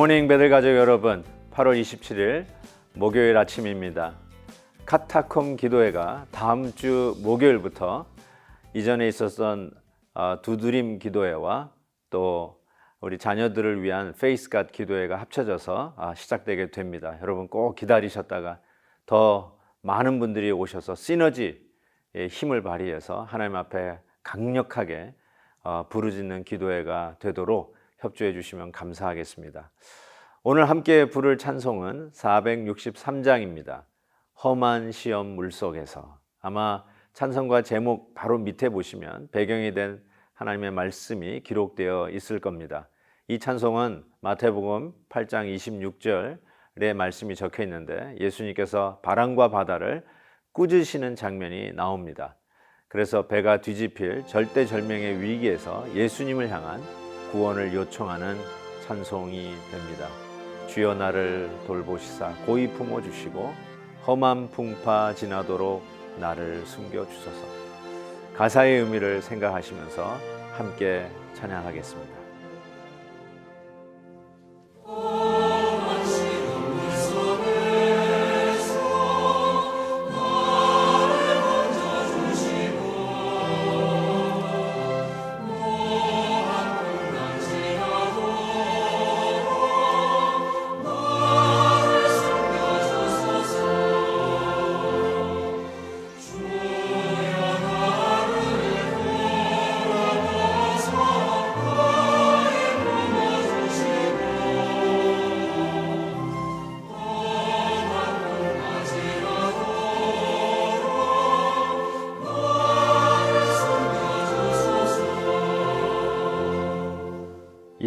굿모닝 베들 가족 여러분 8월 27일 목요일 아침입니다. 카타콤 기도회가 다음 주 목요일부터 이전에 있었던 어, 두드림 기도회와 또 우리 자녀들을 위한 페이스 갓 기도회가 합쳐져서 아, 시작되게 됩니다. 여러분 꼭 기다리셨다가 더 많은 분들이 오셔서 시너지의 힘을 발휘해서 하나님 앞에 강력하게 어, 부르짖는 기도회가 되도록 협조해 주시면 감사하겠습니다. 오늘 함께 부를 찬송은 463장입니다. 험한 시험 물속에서 아마 찬송과 제목 바로 밑에 보시면 배경이 된 하나님의 말씀이 기록되어 있을 겁니다. 이 찬송은 마태복음 8장 26절의 말씀이 적혀 있는데 예수님께서 바람과 바다를 꾸짖으시는 장면이 나옵니다. 그래서 배가 뒤집힐 절대절명의 위기에서 예수님을 향한 구원을 요청하는 찬송이 됩니다. 주여 나를 돌보시사 고이 품어 주시고 험한 풍파 지나도록 나를 숨겨 주소서. 가사의 의미를 생각하시면서 함께 찬양하겠습니다.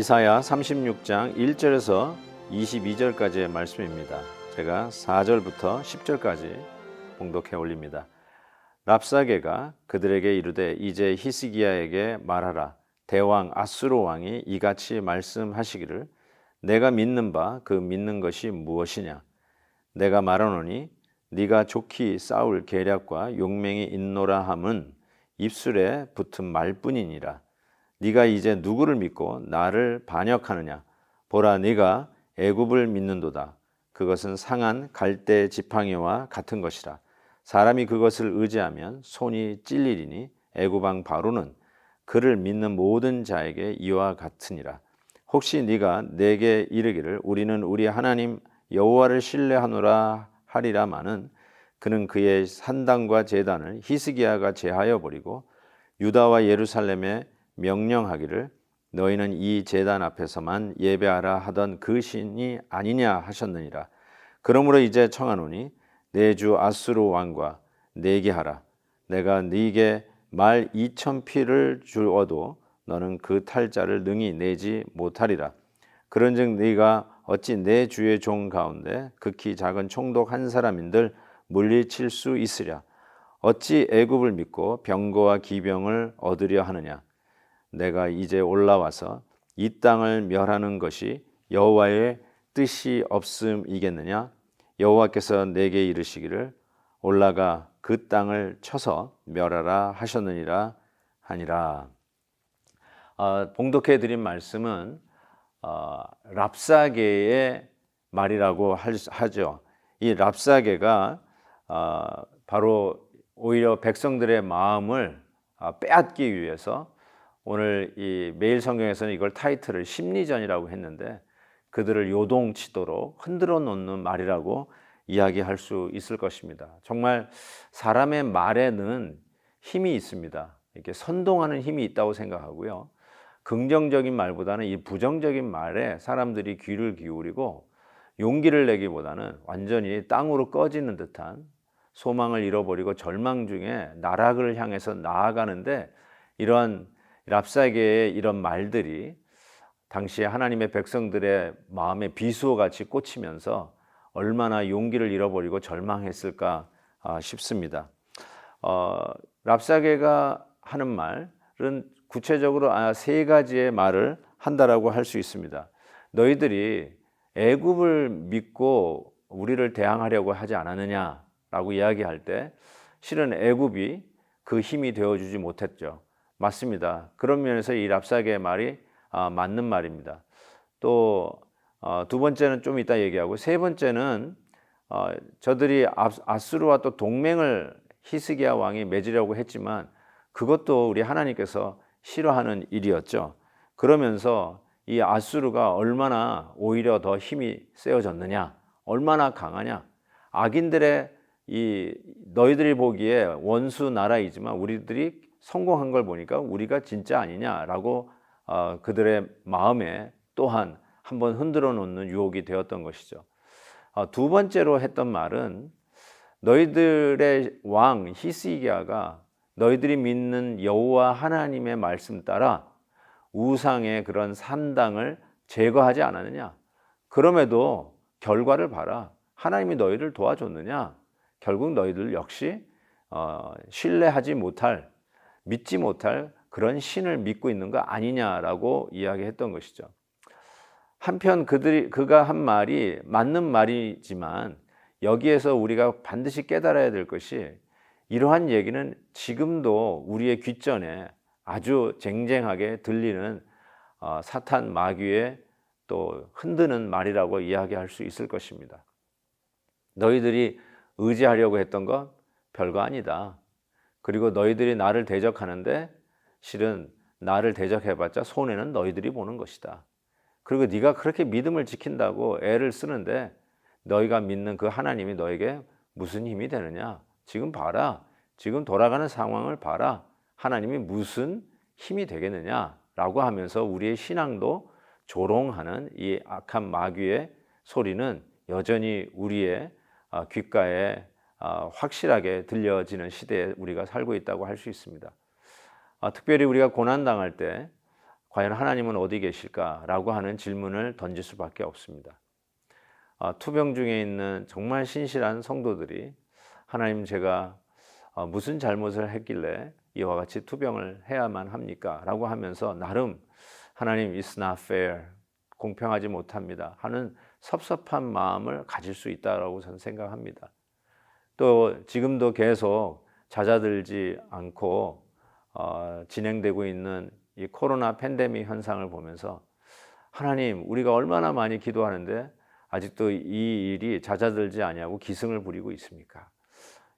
이사야 36장 1절에서 22절까지의 말씀입니다. 제가 4절부터 10절까지 봉독해 올립니다. 랍사게가 그들에게 이르되 이제 히스기야에게 말하라 대왕 아수르 왕이 이같이 말씀하시기를 내가 믿는 바 그 믿는 것이 무엇이냐 내가 말하노니 네가 좋기 싸울 계략과 용맹이 있노라 함은 입술에 붙은 말뿐이니라 네가 이제 누구를 믿고 나를 반역하느냐? 보라 네가 애굽을 믿는도다. 그것은 상한 갈대 지팡이와 같은 것이라. 사람이 그것을 의지하면 손이 찔리리니 애굽 왕 바로는 그를 믿는 모든 자에게 이와 같으니라. 혹시 네가 내게 이르기를 우리는 우리 하나님 여호와를 신뢰하노라 하리라마는 그는 그의 산당과 제단을 히스기야가 제하여 버리고 유다와 예루살렘에 명령하기를 너희는 이 제단 앞에서만 예배하라 하던 그 신이 아니냐 하셨느니라. 그러므로 이제 청하노니 내 주 아수르 왕과 내게 하라. 내가 네게 말 이천 피를 주어도 너는 그 탈자를 능히 내지 못하리라. 그런즉 네가 어찌 내 주의 종 가운데 극히 작은 총독 한 사람인들 물리칠 수 있으랴. 어찌 애굽을 믿고 병거와 기병을 얻으려 하느냐. 내가 이제 올라와서 이 땅을 멸하는 것이 여호와의 뜻이 없음이겠느냐? 여호와께서 내게 이르시기를 올라가 그 땅을 쳐서 멸하라 하셨느니라 하니라. 어, 봉독해 드린 말씀은 어, 랍사게의 말이라고 하죠. 이 랍사게가 어, 바로 오히려 백성들의 마음을 어, 빼앗기 위해서 오늘 이 매일 성경에서는 이걸 타이틀을 심리전이라고 했는데 그들을 요동치도록 흔들어 놓는 말이라고 이야기할 수 있을 것입니다. 정말 사람의 말에는 힘이 있습니다. 이렇게 선동하는 힘이 있다고 생각하고요. 긍정적인 말보다는 이 부정적인 말에 사람들이 귀를 기울이고 용기를 내기보다는 완전히 땅으로 꺼지는 듯한 소망을 잃어버리고 절망 중에 나락을 향해서 나아가는데 이러한 랍사계의 이런 말들이 당시에 하나님의 백성들의 마음에 비수호 같이 꽂히면서 얼마나 용기를 잃어버리고 절망했을까 아, 싶습니다. 어, 랍사계가 하는 말은 구체적으로 아, 세 가지의 말을 한다라고 할 수 있습니다. 너희들이 애굽을 믿고 우리를 대항하려고 하지 않았느냐라고 이야기할 때 실은 애굽이 그 힘이 되어주지 못했죠. 맞습니다. 그런 면에서 이 랍사게의 말이 아, 맞는 말입니다. 또 어, 두 번째는 좀 이따 얘기하고 세 번째는 어, 저들이 아- 아수르와 또 동맹을 히스기야 왕이 맺으려고 했지만 그것도 우리 하나님께서 싫어하는 일이었죠. 그러면서 이 아수르가 얼마나 오히려 더 힘이 세워졌느냐, 얼마나 강하냐, 악인들의 이 너희들이 보기에 원수 나라이지만 우리들이 성공한 걸 보니까 우리가 진짜 아니냐라고 어, 그들의 마음에 또한 한번 흔들어 놓는 유혹이 되었던 것이죠. 어, 두 번째로 했던 말은 너희들의 왕 히스기야가 너희들이 믿는 여호와 하나님의 말씀 따라 우상의 그런 산당을 제거하지 않았느냐? 그럼에도 결과를 봐라. 하나님이 너희를 도와줬느냐? 결국 너희들 역시 어, 신뢰하지 못할, 믿지 못할 그런 신을 믿고 있는 거 아니냐라고 이야기했던 것이죠. 한편 그들이 그가 한 말이 맞는 말이지만 여기에서 우리가 반드시 깨달아야 될 것이 이러한 얘기는 지금도 우리의 귓전에 아주 쟁쟁하게 들리는 어, 사탄 마귀의 또 흔드는 말이라고 이야기할 수 있을 것입니다. 너희들이 의지하려고 했던 건 별거 아니다. 그리고 너희들이 나를 대적하는데 실은 나를 대적해봤자 손해는 너희들이 보는 것이다. 그리고 네가 그렇게 믿음을 지킨다고 애를 쓰는데 너희가 믿는 그 하나님이 너에게 무슨 힘이 되느냐? 지금 봐라. 지금 돌아가는 상황을 봐라. 하나님이 무슨 힘이 되겠느냐 라고 하면서 우리의 신앙도 조롱하는 이 악한 마귀의 소리는 여전히 우리의 아, 귓가에 아, 확실하게 들려지는 시대에 우리가 살고 있다고 할 수 있습니다. 아, 특별히 우리가 고난 당할 때 과연 하나님은 어디 계실까라고 하는 질문을 던질 수밖에 없습니다. 투병 중에 있는 정말 신실한 성도들이 하나님 제가 무슨 잘못을 했길래 이와 같이 투병을 해야만 합니까? 라고 하면서 나름 하나님 it's not fair 공평하지 못합니다 하는 섭섭한 마음을 가질 수 있다라고 저는 생각합니다. 또 지금도 계속 잦아들지 않고 어, 진행되고 있는 이 코로나 팬데믹 현상을 보면서 하나님 우리가 얼마나 많이 기도하는데 아직도 이 일이 잦아들지 아니하고 기승을 부리고 있습니까?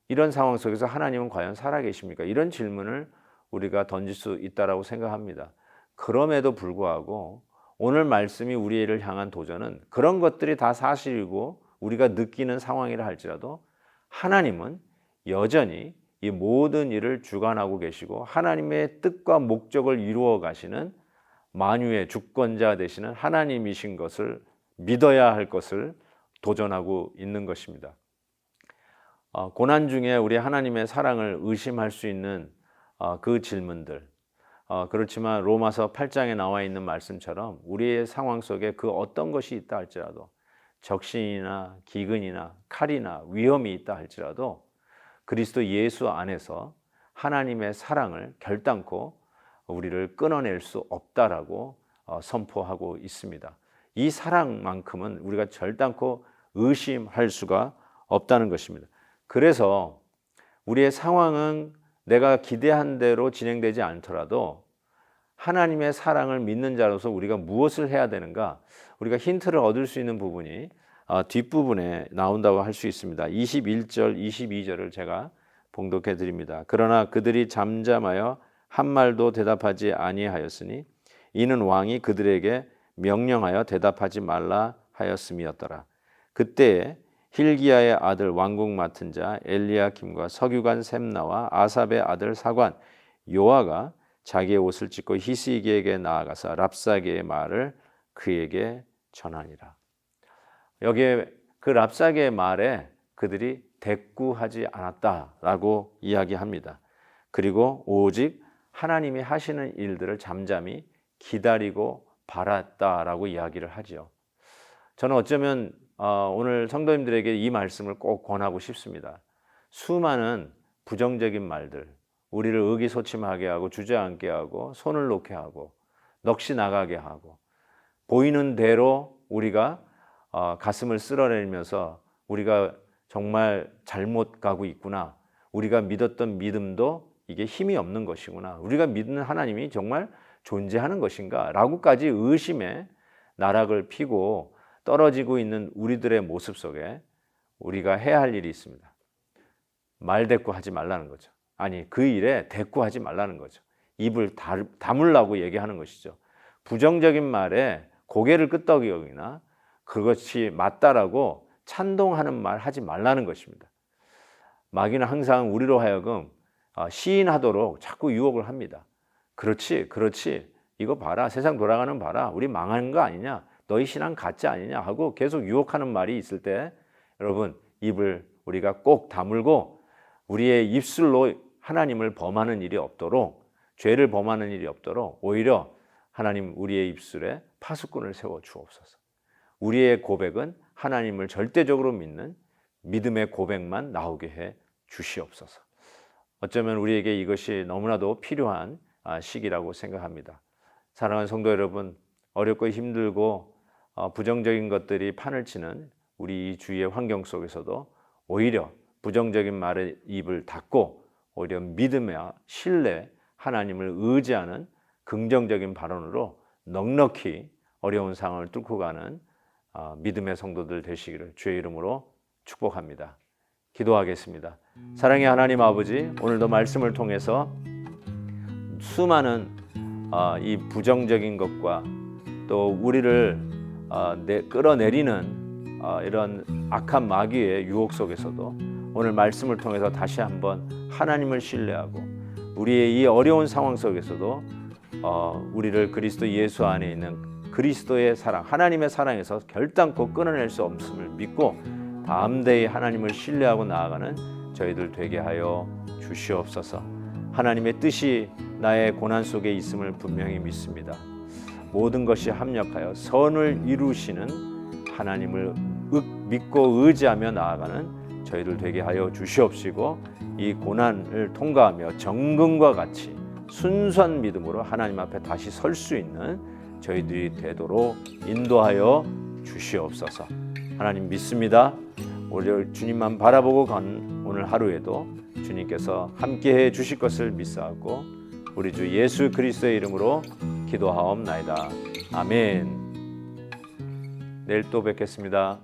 이런 상황 속에서 하나님은 과연 살아계십니까? 이런 질문을 우리가 던질 수 있다라고 생각합니다. 그럼에도 불구하고 오늘 말씀이 우리를 향한 도전은 그런 것들이 다 사실이고 우리가 느끼는 상황이라 할지라도 하나님은 여전히 이 모든 일을 주관하고 계시고 하나님의 뜻과 목적을 이루어 가시는 만유의 주권자 되시는 하나님이신 것을 믿어야 할 것을 도전하고 있는 것입니다. 어, 고난 중에 우리 하나님의 사랑을 의심할 수 있는 어, 그 질문들. 어, 그렇지만 로마서 8장에 나와 있는 말씀처럼 우리의 상황 속에 그 어떤 것이 있다 할지라도 적신이나 기근이나 칼이나 위험이 있다 할지라도 그리스도 예수 안에서 하나님의 사랑을 결단코 우리를 끊어낼 수 없다라고 선포하고 있습니다. 이 사랑만큼은 우리가 결단코 의심할 수가 없다는 것입니다. 그래서 우리의 상황은 내가 기대한 대로 진행되지 않더라도 하나님의 사랑을 믿는 자로서 우리가 무엇을 해야 되는가? 우리가 힌트를 얻을 수 있는 부분이 어, 뒷부분에 나온다고 할 수 있습니다. 21절, 22절을 제가 봉독해 드립니다. 그러나 그들이 잠잠하여 한 말도 대답하지 아니하였으니 이는 왕이 그들에게 명령하여 대답하지 말라 하였음이었더라. 그때에 힐기야의 아들 왕국 맡은 자 엘리야김과 서기관 셈나와 아삽의 아들 사관 요아가 자기의 옷을 찢고 히스기에게 나아가서 랍사게의 말을 그에게 전하니라. 여기에 그 랍사게의 말에 그들이 대꾸하지 않았다라고 이야기합니다. 그리고 오직 하나님이 하시는 일들을 잠잠히 기다리고 바랐다라고 이야기를 하죠. 저는 어쩌면 어, 오늘 성도님들에게 이 말씀을 꼭 권하고 싶습니다. 수많은 부정적인 말들, 우리를 의기소침하게 하고 주저앉게 하고 손을 놓게 하고 넋이 나가게 하고 보이는 대로 우리가 어, 가슴을 쓸어내면서 우리가 정말 잘못 가고 있구나. 우리가 믿었던 믿음도 이게 힘이 없는 것이구나. 우리가 믿는 하나님이 정말 존재하는 것인가? 라고까지 의심의 나락을 피고 떨어지고 있는 우리들의 모습 속에 우리가 해야 할 일이 있습니다. 말 대꾸 하지 말라는 거죠. 아니 그 일에 대꾸하지 말라는 거죠. 입을 다, 다물라고 얘기하는 것이죠. 부정적인 말에 고개를 끄덕이거나 그것이 맞다라고 찬동하는 말 하지 말라는 것입니다. 마귀는 항상 우리로 하여금 어, 시인하도록 자꾸 유혹을 합니다. 그렇지, 그렇지. 이거 봐라. 세상 돌아가는 봐라. 우리 망하는 거 아니냐? 너희 신앙 가짜 아니냐? 하고 계속 유혹하는 말이 있을 때 여러분 입을 우리가 꼭 다물고 우리의 입술로 하나님을 범하는 일이 없도록 죄를 범하는 일이 없도록 오히려 하나님 우리의 입술에 파수꾼을 세워 주옵소서. 우리의 고백은 하나님을 절대적으로 믿는 믿음의 고백만 나오게 해 주시옵소서. 어쩌면 우리에게 이것이 너무나도 필요한 아, 시기라고 생각합니다. 사랑하는 성도 여러분, 어렵고 힘들고 어, 부정적인 것들이 판을 치는 우리 이 주위의 환경 속에서도 오히려 부정적인 말에 입을 닫고 오히려 믿음과 신뢰, 하나님을 의지하는 긍정적인 발언으로 넉넉히 어려운 상황을 뚫고 가는 어, 믿음의 성도들 되시기를 주의 이름으로 축복합니다. 기도하겠습니다. 사랑의 하나님 아버지, 오늘도 말씀을 통해서 수많은 어, 이 부정적인 것과 또 우리를 어, 내, 끌어내리는 어, 이런 악한 마귀의 유혹 속에서도 오늘 말씀을 통해서 다시 한번 하나님을 신뢰하고 우리의 이 어려운 상황 속에서도 어, 우리를 그리스도 예수 안에 있는 그리스도의 사랑, 하나님의 사랑에서 결단코 끊어낼 수 없음을 믿고 담대히 하나님을 신뢰하고 나아가는 저희들 되게 하여 주시옵소서. 하나님의 뜻이 나의 고난 속에 있음을 분명히 믿습니다. 모든 것이 합력하여 선을 이루시는 하나님을 믿고 의지하며 나아가는 저희들 되게 하여 주시옵시고 이 고난을 통과하며 정금과 같이 순수한 믿음으로 하나님 앞에 다시 설 수 있는 저희들이 되도록 인도하여 주시옵소서. 하나님 믿습니다. 오늘 주님만 바라보고 간 오늘 하루에도 주님께서 함께해 주실 것을 믿사하고 우리 주 예수 그리스도의 이름으로 기도하옵나이다. 아멘. 내일 또 뵙겠습니다.